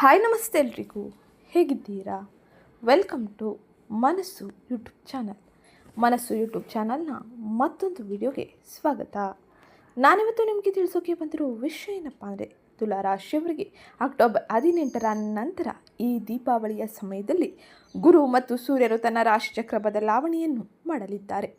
Hi ನಮಸ್ತೆ ಎಲ್ರಿಗೂ. ಹೇಗಿದ್ದೀರಾ? Welcome to Manassu YouTube channel Manassu YouTube ಚಾನಲ್ನ ಮತ್ತೊಂದು ವಿಡಿಯೋಗೆ ಸ್ವಾಗತ. ನಾನಿವತ್ತು ನಿಮಗೆ ತಿಳಿಸೋಕೆ ಬಂದಿರೋ ವಿಷಯ ಏನಪ್ಪ ಅಂದರೆ ತುಲಾ ರಾಶಿಯವರಿಗೆ ಅಕ್ಟೋಬರ್ ಹದಿನೆಂಟರ ನಂತರ ಈ ದೀಪಾವಳಿಯ ಸಮಯದಲ್ಲಿ ಗುರು ಮತ್ತು ಸೂರ್ಯರು ತನ್ನ ರಾಶಿಚಕ್ರ ಬದಲಾವಣೆಯನ್ನು ಮಾಡಲಿದ್ದಾರೆ.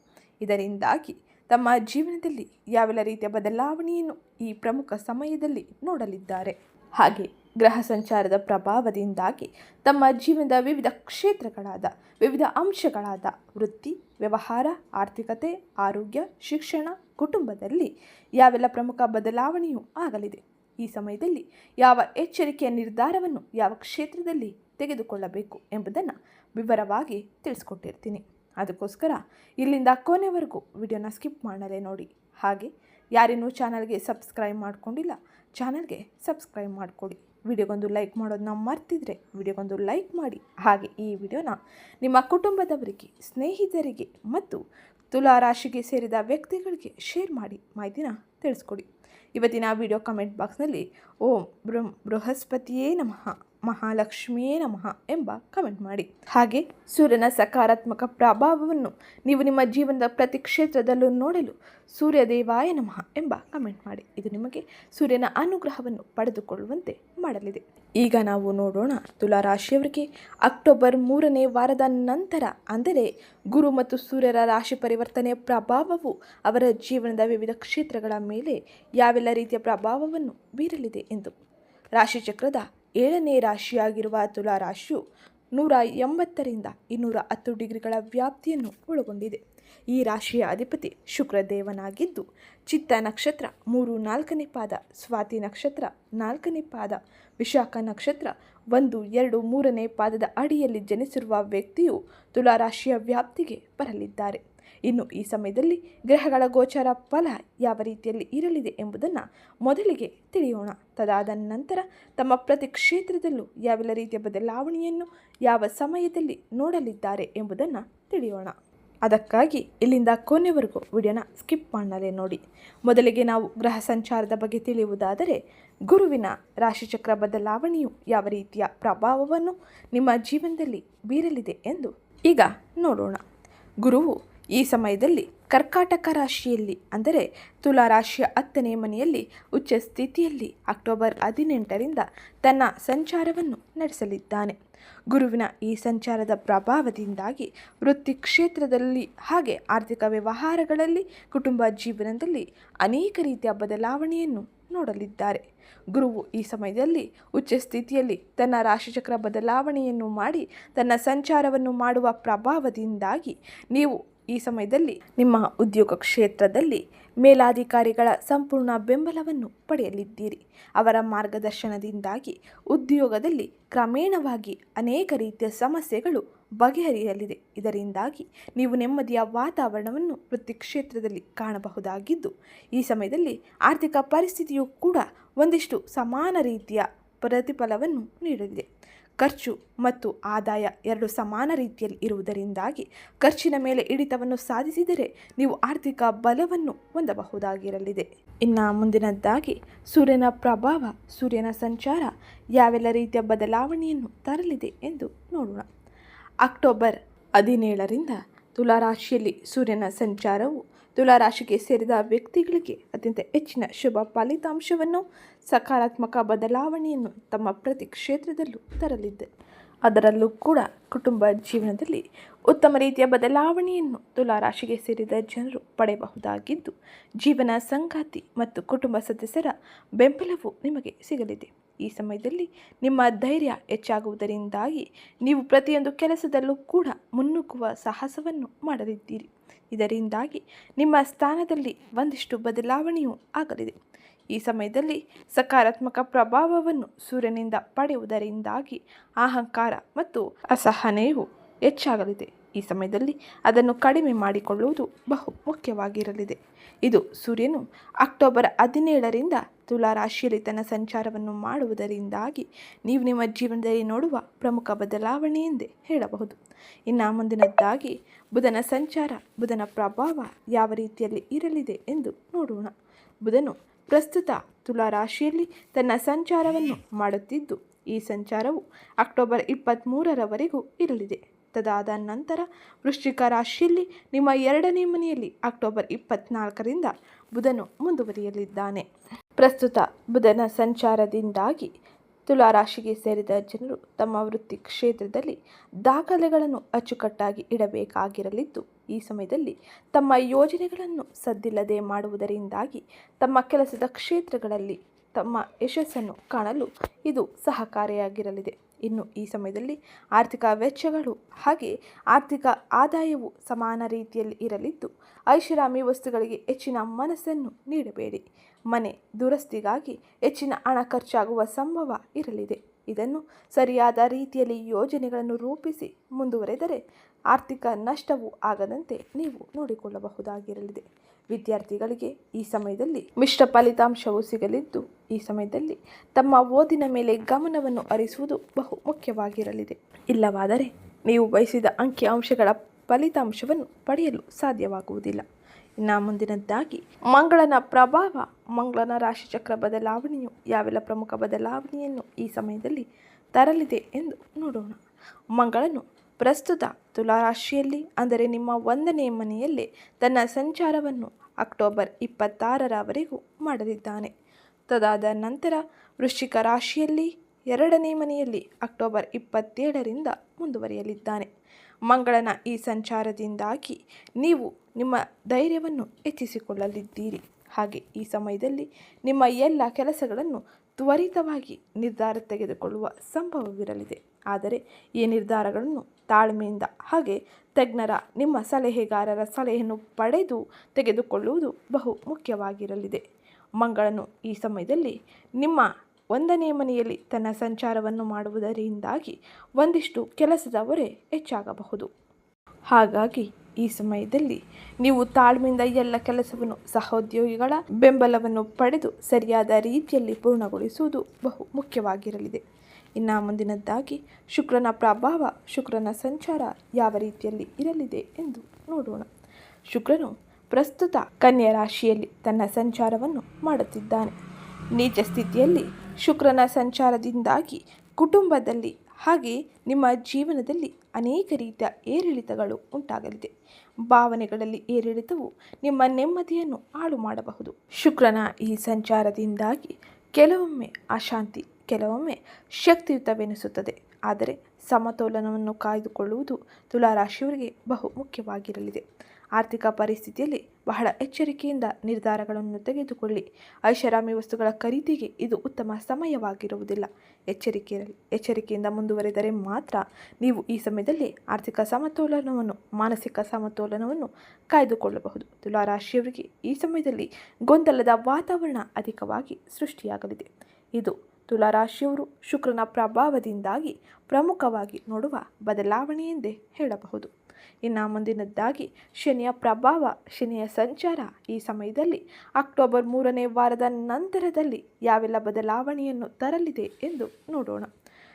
ಇದರಿಂದಾಗಿ ತಮ್ಮ ಜೀವನದಲ್ಲಿ ಯಾವೆಲ್ಲ ರೀತಿಯ ಬದಲಾವಣೆಯನ್ನು ಈ ಪ್ರಮುಖ ಸಮಯದಲ್ಲಿ ನೋಡಲಿದ್ದಾರೆ? ಹಾಗೆ ಗ್ರಹ ಸಂಚಾರದ ಪ್ರಭಾವದಿಂದಾಗಿ ತಮ್ಮ ಜೀವನದ ವಿವಿಧ ಕ್ಷೇತ್ರಗಳಾದ, ವಿವಿಧ ಅಂಶಗಳಾದ ವೃತ್ತಿ, ವ್ಯವಹಾರ, ಆರ್ಥಿಕತೆ, ಆರೋಗ್ಯ, ಶಿಕ್ಷಣ, ಕುಟುಂಬದಲ್ಲಿ ಯಾವೆಲ್ಲ ಪ್ರಮುಖ ಬದಲಾವಣೆಯೂ ಆಗಲಿದೆ. ಈ ಸಮಯದಲ್ಲಿ ಯಾವ ಎಚ್ಚರಿಕೆಯ ನಿರ್ಧಾರವನ್ನು ಯಾವ ಕ್ಷೇತ್ರದಲ್ಲಿ ತೆಗೆದುಕೊಳ್ಳಬೇಕು ಎಂಬುದನ್ನು ವಿವರವಾಗಿ ತಿಳಿಸ್ಕೊಟ್ಟಿರ್ತೀನಿ. ಅದಕ್ಕೋಸ್ಕರ ಇಲ್ಲಿಂದ ಕೊನೆವರೆಗೂ ವಿಡಿಯೋನ ಸ್ಕಿಪ್ ಮಾಡಲೇ ನೋಡಿ. ಹಾಗೆ ಯಾರೇನೂ ಚಾನಲ್ಗೆ ಸಬ್ಸ್ಕ್ರೈಬ್ ಮಾಡಿಕೊಂಡಿಲ್ಲ, ಚಾನಲ್ಗೆ ಸಬ್ಸ್ಕ್ರೈಬ್ ಮಾಡಿಕೊಡಿ. ವಿಡಿಯೋಗೊಂದು ಲೈಕ್ ಮಾಡೋದನ್ನ ಮರ್ತಿದ್ರೆ ವಿಡಿಯೋಗೊಂದು ಲೈಕ್ ಮಾಡಿ. ಹಾಗೆ ಈ ವಿಡಿಯೋನ ನಿಮ್ಮ ಕುಟುಂಬದವರಿಗೆ, ಸ್ನೇಹಿತರಿಗೆ ಮತ್ತು ತುಲಾ ರಾಶಿಗೆ ಸೇರಿದ ವ್ಯಕ್ತಿಗಳಿಗೆ ಶೇರ್ ಮಾಡಿ ಮಾಹಿತಿನ ತಿಳಿಸ್ಕೊಡಿ. ಇವತ್ತಿನ ವಿಡಿಯೋ ಕಮೆಂಟ್ ಬಾಕ್ಸ್ನಲ್ಲಿ ಓಂ ಬೃಹಸ್ಪತಿಯೇ ನಮಃ. ಮಹಾಲಕ್ಷ್ಮಿಯೇ ನಮಃ ಎಂಬ ಕಮೆಂಟ್ ಮಾಡಿ. ಹಾಗೆ ಸೂರ್ಯನ ಸಕಾರಾತ್ಮಕ ಪ್ರಭಾವವನ್ನು ನೀವು ನಿಮ್ಮ ಜೀವನದ ಪ್ರತಿ ಕ್ಷೇತ್ರದಲ್ಲೂ ನೋಡಲು ಸೂರ್ಯ ದೇವಾಯ ನಮಃ ಎಂಬ ಕಮೆಂಟ್ ಮಾಡಿ. ಇದು ನಿಮಗೆ ಸೂರ್ಯನ ಅನುಗ್ರಹವನ್ನು ಪಡೆದುಕೊಳ್ಳುವಂತೆ ಮಾಡಲಿದೆ. ಈಗ ನಾವು ನೋಡೋಣ ತುಲಾ ರಾಶಿಯವರಿಗೆ ಅಕ್ಟೋಬರ್ ಮೂರನೇ ವಾರದ ನಂತರ ಅಂದರೆ ಗುರು ಮತ್ತು ಸೂರ್ಯರ ರಾಶಿ ಪರಿವರ್ತನೆಯ ಪ್ರಭಾವವು ಅವರ ಜೀವನದ ವಿವಿಧ ಕ್ಷೇತ್ರಗಳ ಮೇಲೆ ಯಾವೆಲ್ಲ ರೀತಿಯ ಪ್ರಭಾವವನ್ನು ಬೀರಲಿದೆ ಎಂದು ರಾಶಿಚಕ್ರದ ಏಳನೇ ರಾಶಿಯಾಗಿರುವ ತುಲಾ ರಾಶಿಯು ನೂರ ಎಂಬತ್ತರಿಂದ ಇನ್ನೂರ ಹತ್ತು ಡಿಗ್ರಿಗಳ ವ್ಯಾಪ್ತಿಯನ್ನು ಒಳಗೊಂಡಿದೆ. ಈ ರಾಶಿಯ ಅಧಿಪತಿ ಶುಕ್ರದೇವನಾಗಿದ್ದು, ಚಿತ್ತ ನಕ್ಷತ್ರ ಮೂರು ನಾಲ್ಕನೇ ಪಾದ, ಸ್ವಾತಿ ನಕ್ಷತ್ರ ನಾಲ್ಕನೇ ಪಾದ, ವಿಶಾಖ ನಕ್ಷತ್ರ ಒಂದು, ಎರಡು, ಮೂರನೇ ಪಾದದ ಅಡಿಯಲ್ಲಿ ಜನಿಸಿರುವ ವ್ಯಕ್ತಿಯು ತುಲಾರಾಶಿಯ ವ್ಯಾಪ್ತಿಗೆ ಬರಲಿದ್ದಾರೆ. ಇನ್ನು ಈ ಸಮಯದಲ್ಲಿ ಗ್ರಹಗಳ ಗೋಚರ ಫಲ ಯಾವ ರೀತಿಯಲ್ಲಿ ಇರಲಿದೆ ಎಂಬುದನ್ನು ಮೊದಲಿಗೆ ತಿಳಿಯೋಣ. ತದಾದ ನಂತರ ತಮ್ಮ ಪ್ರತಿ ಕ್ಷೇತ್ರದಲ್ಲೂ ಯಾವೆಲ್ಲ ರೀತಿಯ ಬದಲಾವಣೆಯನ್ನು ಯಾವ ಸಮಯದಲ್ಲಿ ನೋಡಲಿದ್ದಾರೆ ಎಂಬುದನ್ನು ತಿಳಿಯೋಣ. ಅದಕ್ಕಾಗಿ ಇಲ್ಲಿಂದ ಕೊನೆವರೆಗೂ ವಿಡಿಯೋನ ಸ್ಕಿಪ್ ಮಾಡಲೇ ನೋಡಿ. ಮೊದಲಿಗೆ ನಾವು ಗ್ರಹ ಸಂಚಾರದ ಬಗ್ಗೆ ತಿಳಿಯುವುದಾದರೆ, ಗುರುವಿನ ರಾಶಿಚಕ್ರ ಬದಲಾವಣೆಯು ಯಾವ ರೀತಿಯ ಪ್ರಭಾವವನ್ನು ನಿಮ್ಮ ಜೀವನದಲ್ಲಿ ಬೀರಲಿದೆ ಎಂದು ಈಗ ನೋಡೋಣ. ಗುರುವು ಈ ಸಮಯದಲ್ಲಿ ಕರ್ಕಾಟಕ ರಾಶಿಯಲ್ಲಿ, ಅಂದರೆ ತುಲಾ ರಾಶಿಯ ಹತ್ತನೇ ಮನೆಯಲ್ಲಿ, ಉಚ್ಚ ಸ್ಥಿತಿಯಲ್ಲಿ ಅಕ್ಟೋಬರ್ ಹದಿನೆಂಟರಿಂದ ತನ್ನ ಸಂಚಾರವನ್ನು ನಡೆಸಲಿದ್ದಾನೆ. ಗುರುವಿನ ಈ ಸಂಚಾರದ ಪ್ರಭಾವದಿಂದಾಗಿ ವೃತ್ತಿ ಕ್ಷೇತ್ರದಲ್ಲಿ ಹಾಗೆ ಆರ್ಥಿಕ ವ್ಯವಹಾರಗಳಲ್ಲಿ, ಕುಟುಂಬ ಜೀವನದಲ್ಲಿ ಅನೇಕ ರೀತಿಯ ಬದಲಾವಣೆಯನ್ನು ನೋಡಲಿದ್ದಾರೆ. ಗುರುವು ಈ ಸಮಯದಲ್ಲಿ ಉಚ್ಚ ಸ್ಥಿತಿಯಲ್ಲಿ ತನ್ನ ರಾಶಿಚಕ್ರ ಬದಲಾವಣೆಯನ್ನು ಮಾಡಿ ತನ್ನ ಸಂಚಾರವನ್ನು ಮಾಡುವ ಪ್ರಭಾವದಿಂದಾಗಿ ನೀವು ಈ ಸಮಯದಲ್ಲಿ ನಿಮ್ಮ ಉದ್ಯೋಗ ಕ್ಷೇತ್ರದಲ್ಲಿ ಮೇಲಾಧಿಕಾರಿಗಳ ಸಂಪೂರ್ಣ ಬೆಂಬಲವನ್ನು ಪಡೆಯಲಿದ್ದೀರಿ. ಅವರ ಮಾರ್ಗದರ್ಶನದಿಂದಾಗಿ ಉದ್ಯೋಗದಲ್ಲಿ ಕ್ರಮೇಣವಾಗಿ ಅನೇಕ ರೀತಿಯ ಸಮಸ್ಯೆಗಳು ಬಗೆಹರಿಯಲಿದೆ. ಇದರಿಂದಾಗಿ ನೀವು ನೆಮ್ಮದಿಯ ವಾತಾವರಣವನ್ನು ವೃತ್ತಿ ಕ್ಷೇತ್ರದಲ್ಲಿ ಕಾಣಬಹುದಾಗಿದ್ದು, ಈ ಸಮಯದಲ್ಲಿ ಆರ್ಥಿಕ ಪರಿಸ್ಥಿತಿಯು ಕೂಡ ಒಂದಿಷ್ಟು ಸಮಾನ ರೀತಿಯ ಪ್ರತಿಫಲವನ್ನು ನೀಡಲಿದೆ. ಖರ್ಚು ಮತ್ತು ಆದಾಯ ಎರಡು ಸಮಾನ ರೀತಿಯಲ್ಲಿ ಇರುವುದರಿಂದಾಗಿ ಖರ್ಚಿನ ಮೇಲೆ ಹಿಡಿತವನ್ನು ಸಾಧಿಸಿದರೆ ನೀವು ಆರ್ಥಿಕ ಬಲವನ್ನು ಹೊಂದಬಹುದಾಗಿರಲಿದೆ. ಇನ್ನು ಮುಂದಿನದ್ದಾಗಿ, ಸೂರ್ಯನ ಪ್ರಭಾವ, ಸೂರ್ಯನ ಸಂಚಾರ ಯಾವೆಲ್ಲ ರೀತಿಯ ಬದಲಾವಣೆಯನ್ನು ತರಲಿದೆ ಎಂದು ನೋಡೋಣ. ಅಕ್ಟೋಬರ್ ಹದಿನೇಳರಿಂದ ತುಲಾರಾಶಿಯಲ್ಲಿ ಸೂರ್ಯನ ಸಂಚಾರವು ತುಲಾರಾಶಿಗೆ ಸೇರಿದ ವ್ಯಕ್ತಿಗಳಿಗೆ ಅತ್ಯಂತ ಹೆಚ್ಚಿನ ಶುಭ ಫಲಿತಾಂಶವನ್ನು ಸಕಾರಾತ್ಮಕ ಬದಲಾವಣೆಯನ್ನು ತಮ್ಮ ಪ್ರತಿ ಕ್ಷೇತ್ರದಲ್ಲೂ ತರಲಿದೆ. ಅದರಲ್ಲೂ ಕೂಡ ಕುಟುಂಬ ಜೀವನದಲ್ಲಿ ಉತ್ತಮ ರೀತಿಯ ಬದಲಾವಣೆಯನ್ನು ತುಲಾರಾಶಿಗೆ ಸೇರಿದ ಜನರು ಪಡೆಯಬಹುದಾಗಿದ್ದು, ಜೀವನ ಸಂಗಾತಿ ಮತ್ತು ಕುಟುಂಬ ಸದಸ್ಯರ ಬೆಂಬಲವು ನಿಮಗೆ ಸಿಗಲಿದೆ. ಈ ಸಮಯದಲ್ಲಿ ನಿಮ್ಮ ಧೈರ್ಯ ಹೆಚ್ಚಾಗುವುದರಿಂದಾಗಿ ನೀವು ಪ್ರತಿಯೊಂದು ಕೆಲಸದಲ್ಲೂ ಕೂಡ ಮುನ್ನುಗ್ಗುವ ಸಾಹಸವನ್ನು ಮಾಡಲಿದ್ದೀರಿ. ಇದರಿಂದಾಗಿ ನಿಮ್ಮ ಸ್ಥಾನದಲ್ಲಿ ಒಂದಿಷ್ಟು ಬದಲಾವಣೆಯೂ ಆಗಲಿದೆ. ಈ ಸಮಯದಲ್ಲಿ ಸಕಾರಾತ್ಮಕ ಪ್ರಭಾವವನ್ನು ಸೂರ್ಯನಿಂದ ಪಡೆಯುವುದರಿಂದಾಗಿ ಅಹಂಕಾರ ಮತ್ತು ಅಸಹನೆಯು ಹೆಚ್ಚಾಗಲಿದೆ. ಈ ಸಮಯದಲ್ಲಿ ಅದನ್ನು ಕಡಿಮೆ ಮಾಡಿಕೊಳ್ಳುವುದು ಬಹು ಮುಖ್ಯವಾಗಿರಲಿದೆ. ಇದು ಸೂರ್ಯನು ಅಕ್ಟೋಬರ್ ಹದಿನೇಳರಿಂದ ತುಲಾ ರಾಶಿಯಲ್ಲಿ ತನ್ನ ಸಂಚಾರವನ್ನು ಮಾಡುವುದರಿಂದಾಗಿ ನೀವು ನಿಮ್ಮ ಜೀವನದಲ್ಲಿ ನೋಡುವ ಪ್ರಮುಖ ಬದಲಾವಣೆ ಎಂದೇ ಹೇಳಬಹುದು. ಇನ್ನು ಮುಂದಿನದ್ದಾಗಿ ಬುಧನ ಸಂಚಾರ, ಬುಧನ ಪ್ರಭಾವ ಯಾವ ರೀತಿಯಲ್ಲಿ ಇರಲಿದೆ ಎಂದು ನೋಡೋಣ. ಬುಧನು ಪ್ರಸ್ತುತ ತುಲಾ ರಾಶಿಯಲ್ಲಿ ತನ್ನ ಸಂಚಾರವನ್ನು ಮಾಡುತ್ತಿದ್ದು, ಈ ಸಂಚಾರವು ಅಕ್ಟೋಬರ್ ಇಪ್ಪತ್ತ್ಮೂರರವರೆಗೂ ಇರಲಿದೆ. ತದಾದ ನಂತರ ವೃಶ್ಚಿಕ ರಾಶಿಯಲ್ಲಿ ನಿಮ್ಮ ಎರಡನೇ ಮನೆಯಲ್ಲಿ ಅಕ್ಟೋಬರ್ ಇಪ್ಪತ್ನಾಲ್ಕರಿಂದ ಬುಧನು ಮುಂದುವರಿಯಲಿದ್ದಾನೆ. ಪ್ರಸ್ತುತ ಬುಧನ ಸಂಚಾರದಿಂದಾಗಿ ತುಲಾ ರಾಶಿಗೆ ಸೇರಿದ ಜನರು ತಮ್ಮ ವೃತ್ತಿ ಕ್ಷೇತ್ರದಲ್ಲಿ ದಾಖಲೆಗಳನ್ನು ಅಚ್ಚುಕಟ್ಟಾಗಿ ಇಡಬೇಕಾಗಿರಲಿದ್ದು ಈ ಸಮಯದಲ್ಲಿ ತಮ್ಮ ಯೋಜನೆಗಳನ್ನು ಸದ್ದಿಲ್ಲದೆ ಮಾಡುವುದರಿಂದಾಗಿ ತಮ್ಮ ಕೆಲಸದ ಕ್ಷೇತ್ರಗಳಲ್ಲಿ ತಮ್ಮ ಯಶಸ್ಸನ್ನು ಕಾಣಲು ಇದು ಸಹಕಾರಿಯಾಗಿರಲಿದೆ. ಇನ್ನು ಈ ಸಮಯದಲ್ಲಿ ಆರ್ಥಿಕ ವೆಚ್ಚಗಳು ಹಾಗೆ ಆರ್ಥಿಕ ಆದಾಯವು ಸಮಾನ ರೀತಿಯಲ್ಲಿ ಇರಲಿದ್ದು, ಐಷಾರಾಮಿ ವಸ್ತುಗಳಿಗೆ ಹೆಚ್ಚಿನ ಮನಸ್ಸನ್ನು ನೀಡಬೇಡಿ. ಮನೆ ದುರಸ್ತಿಗಾಗಿ ಹೆಚ್ಚಿನ ಹಣ ಖರ್ಚಾಗುವ ಸಂಭವ ಇರಲಿದೆ. ಇದನ್ನು ಸರಿಯಾದ ರೀತಿಯಲ್ಲಿ ಯೋಜನೆಗಳನ್ನು ರೂಪಿಸಿ ಮುಂದುವರೆದರೆ ಆರ್ಥಿಕ ನಷ್ಟವು ಆಗದಂತೆ ನೀವು ನೋಡಿಕೊಳ್ಳಬಹುದಾಗಿರಲಿದೆ. ವಿದ್ಯಾರ್ಥಿಗಳಿಗೆ ಈ ಸಮಯದಲ್ಲಿ ಮಿಶ್ರ ಫಲಿತಾಂಶವು ಸಿಗಲಿದ್ದು, ಈ ಸಮಯದಲ್ಲಿ ತಮ್ಮ ಓದಿನ ಮೇಲೆ ಗಮನವನ್ನು ಹರಿಸುವುದು ಬಹು ಮುಖ್ಯವಾಗಿರಲಿದೆ. ಇಲ್ಲವಾದರೆ ನೀವು ಬಯಸಿದ ಅಂಕಿಅಂಶಗಳ ಫಲಿತಾಂಶವನ್ನು ಪಡೆಯಲು ಸಾಧ್ಯವಾಗುವುದಿಲ್ಲ. ಇನ್ನು ಮುಂದಿನದ್ದಾಗಿ. ಮಂಗಳನ ಪ್ರಭಾವ, ಮಂಗಳನ ರಾಶಿಚಕ್ರ ಬದಲಾವಣೆಯು ಯಾವೆಲ್ಲ ಪ್ರಮುಖ ಬದಲಾವಣೆಯನ್ನು ಈ ಸಮಯದಲ್ಲಿ ತರಲಿದೆ ಎಂದು ನೋಡೋಣ. ಮಂಗಳನು ಪ್ರಸ್ತುತ ತುಲಾರಾಶಿಯಲ್ಲಿ, ಅಂದರೆ ನಿಮ್ಮ ಒಂದನೇ ಮನೆಯಲ್ಲೇ ತನ್ನ ಸಂಚಾರವನ್ನು ಅಕ್ಟೋಬರ್ ಇಪ್ಪತ್ತಾರರವರೆಗೂ ಮಾಡಲಿದ್ದಾನೆ. ತದಾದ ನಂತರ ವೃಶ್ಚಿಕ ರಾಶಿಯಲ್ಲಿ ಎರಡನೇ ಮನೆಯಲ್ಲಿ ಅಕ್ಟೋಬರ್ ಇಪ್ಪತ್ತೇಳರಿಂದ ಮುಂದುವರಿಯಲಿದ್ದಾನೆ. ಮಂಗಳನ ಈ ಸಂಚಾರದಿಂದಾಗಿ ನೀವು ನಿಮ್ಮ ಧೈರ್ಯವನ್ನು ಹೆಚ್ಚಿಸಿಕೊಳ್ಳಲಿದ್ದೀರಿ. ಹಾಗೆ ಈ ಸಮಯದಲ್ಲಿ ನಿಮ್ಮ ಎಲ್ಲ ಕೆಲಸಗಳನ್ನು ತ್ವರಿತವಾಗಿ ನಿರ್ಧಾರ ತೆಗೆದುಕೊಳ್ಳುವ ಸಂಭವವಿರಲಿದೆ. ಆದರೆ ಈ ನಿರ್ಧಾರಗಳನ್ನು ತಾಳ್ಮೆಯಿಂದ ಹಾಗೆ ತಜ್ಞರ, ನಿಮ್ಮ ಸಲಹೆಗಾರರ ಸಲಹೆಯನ್ನು ಪಡೆದು ತೆಗೆದುಕೊಳ್ಳುವುದು ಬಹು ಮುಖ್ಯವಾಗಿರಲಿದೆ. ಮಂಗಳನು ಈ ಸಮಯದಲ್ಲಿ ನಿಮ್ಮ ಒಂದನೇ ಮನೆಯಲ್ಲಿ ತನ್ನ ಸಂಚಾರವನ್ನು ಮಾಡುವುದರಿಂದಾಗಿ ಒಂದಿಷ್ಟು ಕೆಲಸದ ಹೆಚ್ಚಾಗಬಹುದು. ಹಾಗಾಗಿ ಈ ಸಮಯದಲ್ಲಿ ನೀವು ತಾಳ್ಮೆಯಿಂದ ಎಲ್ಲ ಕೆಲಸವನ್ನು ಸಹೋದ್ಯೋಗಿಗಳ ಬೆಂಬಲವನ್ನು ಪಡೆದು ಸರಿಯಾದ ರೀತಿಯಲ್ಲಿ ಪೂರ್ಣಗೊಳಿಸುವುದು ಬಹು ಮುಖ್ಯವಾಗಿರಲಿದೆ. ಇನ್ನು ಮುಂದಿನದ್ದಾಗಿ, ಶುಕ್ರನ ಪ್ರಭಾವ, ಶುಕ್ರನ ಸಂಚಾರ ಯಾವ ರೀತಿಯಲ್ಲಿ ಇರಲಿದೆ ಎಂದು ನೋಡೋಣ. ಶುಕ್ರನು ಪ್ರಸ್ತುತ ಕನ್ಯಾ ರಾಶಿಯಲ್ಲಿ ತನ್ನ ಸಂಚಾರವನ್ನು ಮಾಡುತ್ತಿದ್ದಾನೆ. ನೀಚ ಸ್ಥಿತಿಯಲ್ಲಿ ಶುಕ್ರನ ಸಂಚಾರದಿಂದಾಗಿ ಕುಟುಂಬದಲ್ಲಿ ಹಾಗೆ ನಿಮ್ಮ ಜೀವನದಲ್ಲಿ ಅನೇಕ ರೀತಿಯ ಏರಿಳಿತಗಳು ಉಂಟಾಗಲಿದೆ. ಭಾವನೆಗಳಲ್ಲಿ ಏರಿಳಿತವು ನಿಮ್ಮ ನೆಮ್ಮದಿಯನ್ನು ಹಾಳು ಮಾಡಬಹುದು. ಶುಕ್ರನ ಈ ಸಂಚಾರದಿಂದಾಗಿ ಕೆಲವೊಮ್ಮೆ ಅಶಾಂತಿ, ಕೆಲವೊಮ್ಮೆ ಶಕ್ತಿಯುತವೆನಿಸುತ್ತದೆ. ಆದರೆ ಸಮತೋಲನವನ್ನು ಕಾಯ್ದುಕೊಳ್ಳುವುದು ತುಲಾರಾಶಿಯವರಿಗೆ ಬಹು ಮುಖ್ಯವಾಗಿರಲಿದೆ. ಆರ್ಥಿಕ ಪರಿಸ್ಥಿತಿಯಲ್ಲಿ ಬಹಳ ಎಚ್ಚರಿಕೆಯಿಂದ ನಿರ್ಧಾರಗಳನ್ನು ತೆಗೆದುಕೊಳ್ಳಿ. ಐಷಾರಾಮಿ ವಸ್ತುಗಳ ಖರೀದಿಗೆ ಇದು ಉತ್ತಮ ಸಮಯವಾಗಿರುವುದಿಲ್ಲ. ಎಚ್ಚರಿಕೆ ಎಚ್ಚರಿಕೆಯಿಂದ ಮುಂದುವರೆದರೆ ಮಾತ್ರ ನೀವು ಈ ಸಮಯದಲ್ಲಿ ಆರ್ಥಿಕ ಸಮತೋಲನವನ್ನು, ಮಾನಸಿಕ ಸಮತೋಲನವನ್ನು ಕಾಯ್ದುಕೊಳ್ಳಬಹುದು. ತುಲಾರಾಶಿಯವರಿಗೆ ಈ ಸಮಯದಲ್ಲಿ ಗೊಂದಲದ ವಾತಾವರಣ ಅಧಿಕವಾಗಿ ಸೃಷ್ಟಿಯಾಗಲಿದೆ. ಇದು ತುಲಾರಾಶಿಯವರು ಶುಕ್ರನ ಪ್ರಭಾವದಿಂದಾಗಿ ಪ್ರಮುಖವಾಗಿ ನೋಡುವ ಬದಲಾವಣೆ ಎಂದೇ ಹೇಳಬಹುದು. ಇನ್ನು ಮುಂದಿನದ್ದಾಗಿ ಶನಿಯ ಪ್ರಭಾವ, ಶನಿಯ ಸಂಚಾರ ಈ ಸಮಯದಲ್ಲಿ ಅಕ್ಟೋಬರ್ ಮೂರನೇ ವಾರದ ನಂತರದಲ್ಲಿ ಯಾವೆಲ್ಲ ಬದಲಾವಣೆಯನ್ನು ತರಲಿದೆ ಎಂದು ನೋಡೋಣ.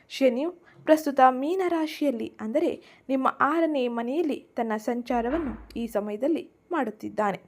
ಶನಿಯು ಪ್ರಸ್ತುತ ಮೀನರಾಶಿಯಲ್ಲಿ, ಅಂದರೆ ನಿಮ್ಮ ಆರನೇ ಮನೆಯಲ್ಲಿ ತನ್ನ ಸಂಚಾರವನ್ನು ಈ ಸಮಯದಲ್ಲಿ ಮಾಡುತ್ತಿದ್ದಾನೆ.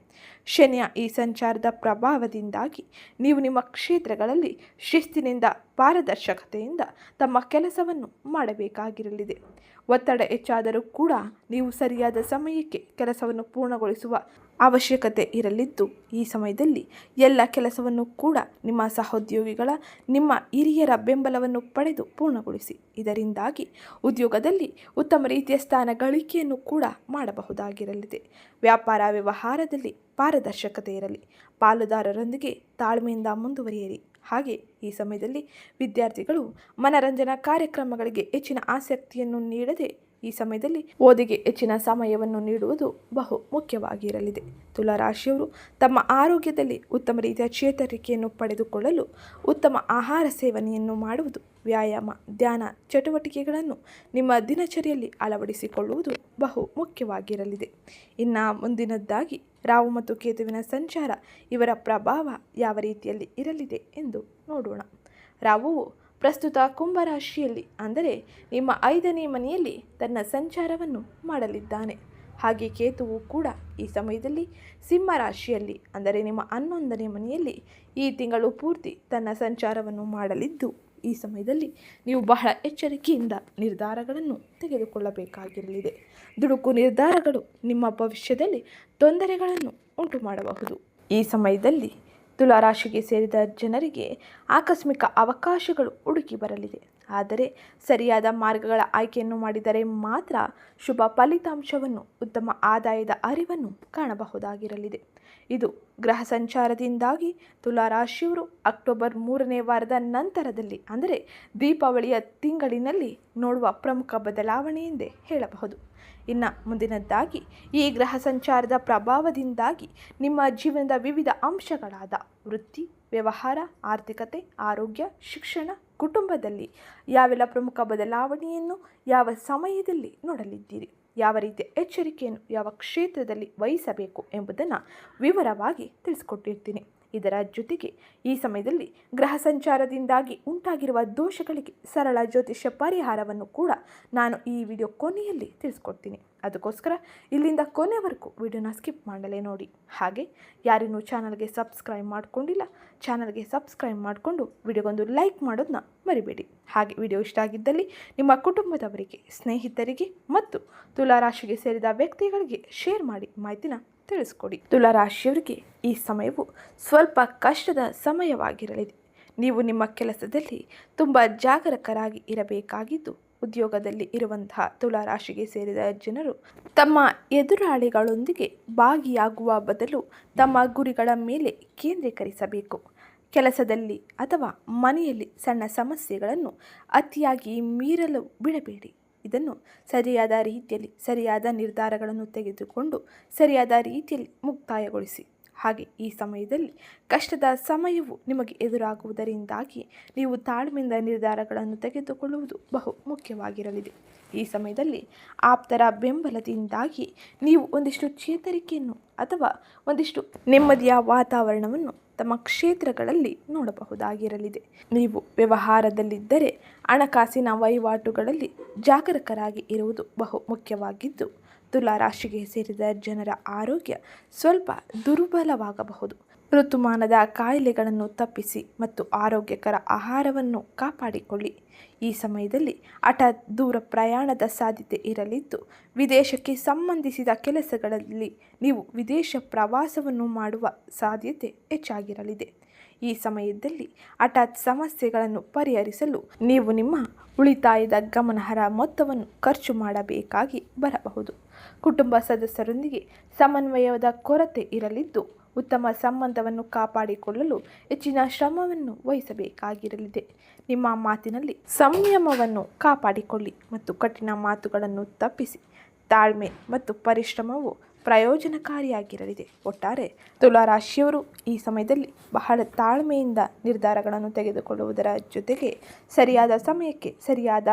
ಶನಿಯ ಈ ಸಂಚಾರದ ಪ್ರಭಾವದಿಂದಾಗಿ ನೀವು ನಿಮ್ಮ ಕ್ಷೇತ್ರಗಳಲ್ಲಿ ಶಿಸ್ತಿನಿಂದ ಪಾರದರ್ಶಕತೆಯಿಂದ ತಮ್ಮ ಕೆಲಸವನ್ನು ಮಾಡಬೇಕಾಗಿರಲಿದೆ. ಒತ್ತಡ ಹೆಚ್ಚಾದರೂ ಕೂಡ ನೀವು ಸರಿಯಾದ ಸಮಯಕ್ಕೆ ಕೆಲಸವನ್ನು ಪೂರ್ಣಗೊಳಿಸುವ ಅವಶ್ಯಕತೆ ಇರಲಿದ್ದು, ಈ ಸಮಯದಲ್ಲಿ ಎಲ್ಲ ಕೆಲಸವನ್ನು ಕೂಡ ನಿಮ್ಮ ಸಹೋದ್ಯೋಗಿಗಳ, ನಿಮ್ಮ ಹಿರಿಯರ ಬೆಂಬಲವನ್ನು ಪಡೆದು ಪೂರ್ಣಗೊಳಿಸಿ. ಇದರಿಂದಾಗಿ ಉದ್ಯೋಗದಲ್ಲಿ ಉತ್ತಮ ರೀತಿಯ ಸ್ಥಾನ ಗಳಿಕೆಯನ್ನು ಕೂಡ ಮಾಡಬಹುದಾಗಿರಲಿದೆ. ವ್ಯಾಪಾರ ವ್ಯವಹಾರದಲ್ಲಿ ಪಾರದರ್ಶಕತೆ ಇರಲಿ. ಪಾಲುದಾರರೊಂದಿಗೆ ತಾಳ್ಮೆಯಿಂದ ಮುಂದುವರಿಯಿರಿ. ಹಾಗೆ ಈ ಸಮಯದಲ್ಲಿ ವಿದ್ಯಾರ್ಥಿಗಳು ಮನರಂಜನಾ ಕಾರ್ಯಕ್ರಮಗಳಿಗೆ ಹೆಚ್ಚಿನ ಆಸಕ್ತಿಯನ್ನು ನೀಡದೆ ಈ ಸಮಯದಲ್ಲಿ ಓದಿಗೆ ಹೆಚ್ಚಿನ ಸಮಯವನ್ನು ನೀಡುವುದು ಬಹು ಮುಖ್ಯವಾಗಿರಲಿದೆ. ತುಲಾರಾಶಿಯವರು ತಮ್ಮ ಆರೋಗ್ಯದಲ್ಲಿ ಉತ್ತಮ ರೀತಿಯ ಚೇತರಿಕೆಯನ್ನು ಪಡೆದುಕೊಳ್ಳಲು ಉತ್ತಮ ಆಹಾರ ಸೇವನೆಯನ್ನು ಮಾಡುವುದು, ವ್ಯಾಯಾಮ, ಧ್ಯಾನ ಚಟುವಟಿಕೆಗಳನ್ನು ನಿಮ್ಮ ದಿನಚರಿಯಲ್ಲಿ ಅಳವಡಿಸಿಕೊಳ್ಳುವುದು ಬಹು ಮುಖ್ಯವಾಗಿರಲಿದೆ. ಇನ್ನು ಮುಂದಿನದ್ದಾಗಿ ರಾವು ಮತ್ತು ಕೇತುವಿನ ಸಂಚಾರ ಇವರ ಪ್ರಭಾವ ಯಾವ ರೀತಿಯಲ್ಲಿ ಇರಲಿದೆ ಎಂದು ನೋಡೋಣ. ರಾಹುವು ಪ್ರಸ್ತುತ ಕುಂಭರಾಶಿಯಲ್ಲಿ, ಅಂದರೆ ನಿಮ್ಮ ಐದನೇ ಮನೆಯಲ್ಲಿ ತನ್ನ ಸಂಚಾರವನ್ನು ಮಾಡಲಿದ್ದಾನೆ. ಹಾಗೆ ಕೇತುವು ಕೂಡ ಈ ಸಮಯದಲ್ಲಿ ಸಿಂಹ ರಾಶಿಯಲ್ಲಿ, ಅಂದರೆ ನಿಮ್ಮ ಹನ್ನೊಂದನೇ ಮನೆಯಲ್ಲಿ ಈ ತಿಂಗಳು ಪೂರ್ತಿ ತನ್ನ ಸಂಚಾರವನ್ನು ಮಾಡಲಿದ್ದು, ಈ ಸಮಯದಲ್ಲಿ ನೀವು ಬಹಳ ಎಚ್ಚರಿಕೆಯಿಂದ ನಿರ್ಧಾರಗಳನ್ನು ತೆಗೆದುಕೊಳ್ಳಬೇಕಾಗಿರಲಿದೆ. ದುಡುಕು ನಿರ್ಧಾರಗಳು ನಿಮ್ಮ ಭವಿಷ್ಯದಲ್ಲಿ ತೊಂದರೆಗಳನ್ನು ಉಂಟು ಮಾಡಬಹುದು ಈ ಸಮಯದಲ್ಲಿ ತುಲಾರಾಶಿಗೆ ಸೇರಿದ ಜನರಿಗೆ ಆಕಸ್ಮಿಕ ಅವಕಾಶಗಳು ಹುಡುಕಿ ಬರಲಿದೆ. ಆದರೆ ಸರಿಯಾದ ಮಾರ್ಗಗಳ ಆಯ್ಕೆಯನ್ನು ಮಾಡಿದರೆ ಮಾತ್ರ ಶುಭ ಫಲಿತಾಂಶವನ್ನು, ಉತ್ತಮ ಆದಾಯದ ಅರಿವನ್ನು ಕಾಣಬಹುದಾಗಿರಲಿದೆ. ಇದು ಗ್ರಹ ಸಂಚಾರದಿಂದಾಗಿ ತುಲಾರಾಶಿಯವರು ಅಕ್ಟೋಬರ್ ಮೂರನೇ ವಾರದ ನಂತರದಲ್ಲಿ, ಅಂದರೆ ದೀಪಾವಳಿಯ ತಿಂಗಳಿನಲ್ಲಿ ನೋಡುವ ಪ್ರಮುಖ ಬದಲಾವಣೆ ಎಂದೇ ಹೇಳಬಹುದು. ಇನ್ನು ಮುಂದಿನದ್ದಾಗಿ, ಈ ಗ್ರಹ ಸಂಚಾರದ ಪ್ರಭಾವದಿಂದಾಗಿ ನಿಮ್ಮ ಜೀವನದ ವಿವಿಧ ಅಂಶಗಳಾದ ವೃತ್ತಿ, ವ್ಯವಹಾರ, ಆರ್ಥಿಕತೆ, ಆರೋಗ್ಯ, ಶಿಕ್ಷಣ, ಕುಟುಂಬದಲ್ಲಿ ಯಾವೆಲ್ಲ ಪ್ರಮುಖ ಬದಲಾವಣೆಯನ್ನು ಯಾವ ಸಮಯದಲ್ಲಿ ನೋಡಲಿದ್ದೀರಿ, ಯಾವ ರೀತಿಯ ಎಚ್ಚರಿಕೆಯನ್ನು ಯಾವ ಕ್ಷೇತ್ರದಲ್ಲಿ ವಹಿಸಬೇಕು ಎಂಬುದನ್ನು ವಿವರವಾಗಿ ತಿಳಿಸ್ಕೊಟ್ಟಿರ್ತೀನಿ. ಇದರ ಜೊತೆಗೆ ಈ ಸಮಯದಲ್ಲಿ ಗ್ರಹ ಸಂಚಾರದಿಂದಾಗಿ ಉಂಟಾಗಿರುವ ದೋಷಗಳಿಗೆ ಸರಳ ಜ್ಯೋತಿಷ್ಯ ಪರಿಹಾರವನ್ನು ಕೂಡ ನಾನು ಈ ವಿಡಿಯೋ ಕೊನೆಯಲ್ಲಿ ತಿಳಿಸ್ಕೊಡ್ತೀನಿ. ಅದಕ್ಕೋಸ್ಕರ ಇಲ್ಲಿಂದ ಕೊನೆವರೆಗೂ ವಿಡಿಯೋನ ಸ್ಕಿಪ್ ಮಾಡಲೇ ನೋಡಿ. ಹಾಗೆ ಯಾರಿನ್ನೂ ಚಾನಲ್ಗೆ ಸಬ್ಸ್ಕ್ರೈಬ್ ಮಾಡಿಕೊಂಡಿಲ್ಲ, ಚಾನಲ್ಗೆ ಸಬ್ಸ್ಕ್ರೈಬ್ ಮಾಡಿಕೊಂಡು ವಿಡಿಯೋಗೊಂದು ಲೈಕ್ ಮಾಡೋದನ್ನ ಮರಿಬೇಡಿ. ಹಾಗೆ ವಿಡಿಯೋ ಇಷ್ಟ ಆಗಿದ್ದಲ್ಲಿ ನಿಮ್ಮ ಕುಟುಂಬದವರಿಗೆ, ಸ್ನೇಹಿತರಿಗೆ ಮತ್ತು ತುಲಾರಾಶಿಗೆ ಸೇರಿದ ವ್ಯಕ್ತಿಗಳಿಗೆ ಶೇರ್ ಮಾಡಿ ಮಾಹಿತಿನ ತಿಳಿಸ್ಕೊಡಿ. ತುಲಾರಾಶಿಯವರಿಗೆ ಈ ಸಮಯವು ಸ್ವಲ್ಪ ಕಷ್ಟದ ಸಮಯವಾಗಿರಲಿದೆ. ನೀವು ನಿಮ್ಮ ಕೆಲಸದಲ್ಲಿ ತುಂಬ ಜಾಗರೂಕರಾಗಿ ಇರಬೇಕಾಗಿದ್ದು, ಉದ್ಯೋಗದಲ್ಲಿ ಇರುವಂತಹ ತುಲಾರಾಶಿಗೆ ಸೇರಿದ ಜನರು ತಮ್ಮ ಎದುರಾಳಿಗಳೊಂದಿಗೆ ಭಾಗಿಯಾಗುವ ಬದಲು ತಮ್ಮ ಗುರಿಗಳ ಮೇಲೆ ಕೇಂದ್ರೀಕರಿಸಬೇಕು. ಕೆಲಸದಲ್ಲಿ ಅಥವಾ ಮನೆಯಲ್ಲಿ ಸಣ್ಣ ಸಮಸ್ಯೆಗಳನ್ನು ಅತಿಯಾಗಿ ಮೀರಲು ಬಿಡಬೇಡಿ. ಇದನ್ನು ಸರಿಯಾದ ರೀತಿಯಲ್ಲಿ ಸರಿಯಾದ ನಿರ್ಧಾರಗಳನ್ನು ತೆಗೆದುಕೊಂಡು ಸರಿಯಾದ ರೀತಿಯಲ್ಲಿ ಮುಕ್ತಾಯಗೊಳಿಸಿ. ಹಾಗೆ ಈ ಸಮಯದಲ್ಲಿ ಕಷ್ಟದ ಸಮಯವು ನಿಮಗೆ ಎದುರಾಗುವುದರಿಂದಾಗಿ ನೀವು ತಾಳ್ಮೆಯಿಂದ ನಿರ್ಧಾರಗಳನ್ನು ತೆಗೆದುಕೊಳ್ಳುವುದು ಬಹು ಮುಖ್ಯವಾಗಿರಲಿದೆ. ಈ ಸಮಯದಲ್ಲಿ ಆಪ್ತರ ಬೆಂಬಲದಿಂದಾಗಿ ನೀವು ಒಂದಿಷ್ಟು ಚೇತರಿಕೆಯನ್ನು ಅಥವಾ ಒಂದಿಷ್ಟು ನೆಮ್ಮದಿಯ ವಾತಾವರಣವನ್ನು ತಮ್ಮ ಕ್ಷೇತ್ರಗಳಲ್ಲಿ ನೋಡಬಹುದಾಗಿರಲಿದೆ. ನೀವು ವ್ಯವಹಾರದಲ್ಲಿದ್ದರೆ ಹಣಕಾಸಿನ ವಹಿವಾಟುಗಳಲ್ಲಿ ಜಾಗರೂಕರಾಗಿ ಇರುವುದು ಬಹು ಮುಖ್ಯವಾಗಿದ್ದು ತುಲಾರಾಶಿಗೆ ಸೇರಿದ ಜನರ ಆರೋಗ್ಯ ಸ್ವಲ್ಪ ದುರ್ಬಲವಾಗಬಹುದು. ಋತುಮಾನದ ಕಾಯಿಲೆಗಳನ್ನು ತಪ್ಪಿಸಿ ಮತ್ತು ಆರೋಗ್ಯಕರ ಆಹಾರವನ್ನು ಕಾಪಾಡಿಕೊಳ್ಳಿ. ಈ ಸಮಯದಲ್ಲಿ ಹಠಾತ್ ದೂರ ಪ್ರಯಾಣದ ಸಾಧ್ಯತೆ ಇರಲಿದ್ದು, ವಿದೇಶಕ್ಕೆ ಸಂಬಂಧಿಸಿದ ಕೆಲಸಗಳಲ್ಲಿ ನೀವು ವಿದೇಶ ಪ್ರವಾಸವನ್ನು ಮಾಡುವ ಸಾಧ್ಯತೆ ಹೆಚ್ಚಾಗಿರಲಿದೆ. ಈ ಸಮಯದಲ್ಲಿ ಹಠಾತ್ ಸಮಸ್ಯೆಗಳನ್ನು ಪರಿಹರಿಸಲು ನೀವು ನಿಮ್ಮ ಉಳಿತಾಯದ ಗಮನಾರ್ಹ ಮೊತ್ತವನ್ನು ಖರ್ಚು ಮಾಡಬೇಕಾಗಿ ಬರಬಹುದು. ಕುಟುಂಬ ಸದಸ್ಯರೊಂದಿಗೆ ಸಮನ್ವಯದ ಕೊರತೆ ಇರಲಿದ್ದು ಉತ್ತಮ ಸಂಬಂಧವನ್ನು ಕಾಪಾಡಿಕೊಳ್ಳಲು ಹೆಚ್ಚಿನ ಶ್ರಮವನ್ನು ವಹಿಸಬೇಕಾಗಿರಲಿದೆ. ನಿಮ್ಮ ಮಾತಿನಲ್ಲಿ ಸಂಯಮವನ್ನು ಕಾಪಾಡಿಕೊಳ್ಳಿ ಮತ್ತು ಕಠಿಣ ಮಾತುಗಳನ್ನು ತಪ್ಪಿಸಿ. ತಾಳ್ಮೆ ಮತ್ತು ಪರಿಶ್ರಮವು ಪ್ರಯೋಜನಕಾರಿಯಾಗಿರಲಿದೆ. ಒಟ್ಟಾರೆ, ತುಲಾರಾಶಿಯವರು ಈ ಸಮಯದಲ್ಲಿ ಬಹಳ ತಾಳ್ಮೆಯಿಂದ ನಿರ್ಧಾರಗಳನ್ನು ತೆಗೆದುಕೊಳ್ಳುವುದರ ಜೊತೆಗೆ ಸರಿಯಾದ ಸಮಯಕ್ಕೆ ಸರಿಯಾದ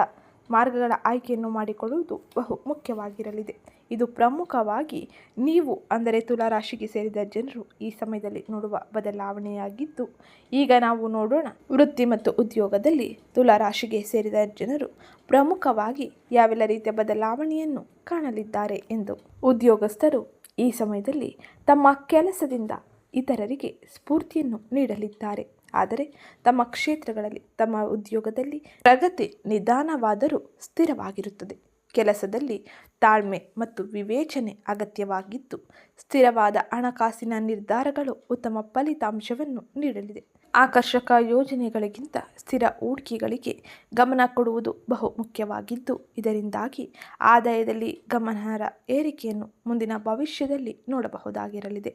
ಮಾರ್ಗಗಳ ಆಯ್ಕೆಯನ್ನು ಮಾಡಿಕೊಳ್ಳುವುದು ಬಹು ಮುಖ್ಯವಾಗಿರಲಿದೆ. ಇದು ಪ್ರಮುಖವಾಗಿ ನೀವು, ಅಂದರೆ ತುಲಾರಾಶಿಗೆ ಸೇರಿದ ಜನರು ಈ ಸಮಯದಲ್ಲಿ ನೋಡುವ ಬದಲಾವಣೆಯಾಗಿದ್ದು, ಈಗ ನಾವು ನೋಡೋಣ ವೃತ್ತಿ ಮತ್ತು ಉದ್ಯೋಗದಲ್ಲಿ ತುಲಾರಾಶಿಗೆ ಸೇರಿದ ಜನರು ಪ್ರಮುಖವಾಗಿ ಯಾವೆಲ್ಲ ರೀತಿಯ ಬದಲಾವಣೆಯನ್ನು ಕಾಣಲಿದ್ದಾರೆ ಎಂದು ಉದ್ಯೋಗಸ್ಥರು ಈ ಸಮಯದಲ್ಲಿ ತಮ್ಮ ಕೆಲಸದಿಂದ ಇತರರಿಗೆ ಸ್ಫೂರ್ತಿಯನ್ನು ನೀಡಲಿದ್ದಾರೆ. ಆದರೆ ತಮ್ಮ ಕ್ಷೇತ್ರಗಳಲ್ಲಿ, ತಮ್ಮ ಉದ್ಯೋಗದಲ್ಲಿ ಪ್ರಗತಿ ನಿಧಾನವಾದರೂ ಸ್ಥಿರವಾಗಿರುತ್ತದೆ. ಕೆಲಸದಲ್ಲಿ ತಾಳ್ಮೆ ಮತ್ತು ವಿವೇಚನೆ ಅಗತ್ಯವಾಗಿದ್ದು ಸ್ಥಿರವಾದ ಹಣಕಾಸಿನ ನಿರ್ಧಾರಗಳು ಉತ್ತಮ ಫಲಿತಾಂಶವನ್ನು ನೀಡಲಿದೆ. ಆಕರ್ಷಕ ಯೋಜನೆಗಳಿಗಿಂತ ಸ್ಥಿರ ಹೂಡಿಕೆಗಳಿಗೆ ಗಮನ ಕೊಡುವುದು ಬಹು ಮುಖ್ಯವಾಗಿದ್ದು, ಇದರಿಂದಾಗಿ ಆದಾಯದಲ್ಲಿ ಗಮನಾರ್ಹ ಏರಿಕೆಯನ್ನು ಮುಂದಿನ ಭವಿಷ್ಯದಲ್ಲಿ ನೋಡಬಹುದಾಗಿರಲಿದೆ.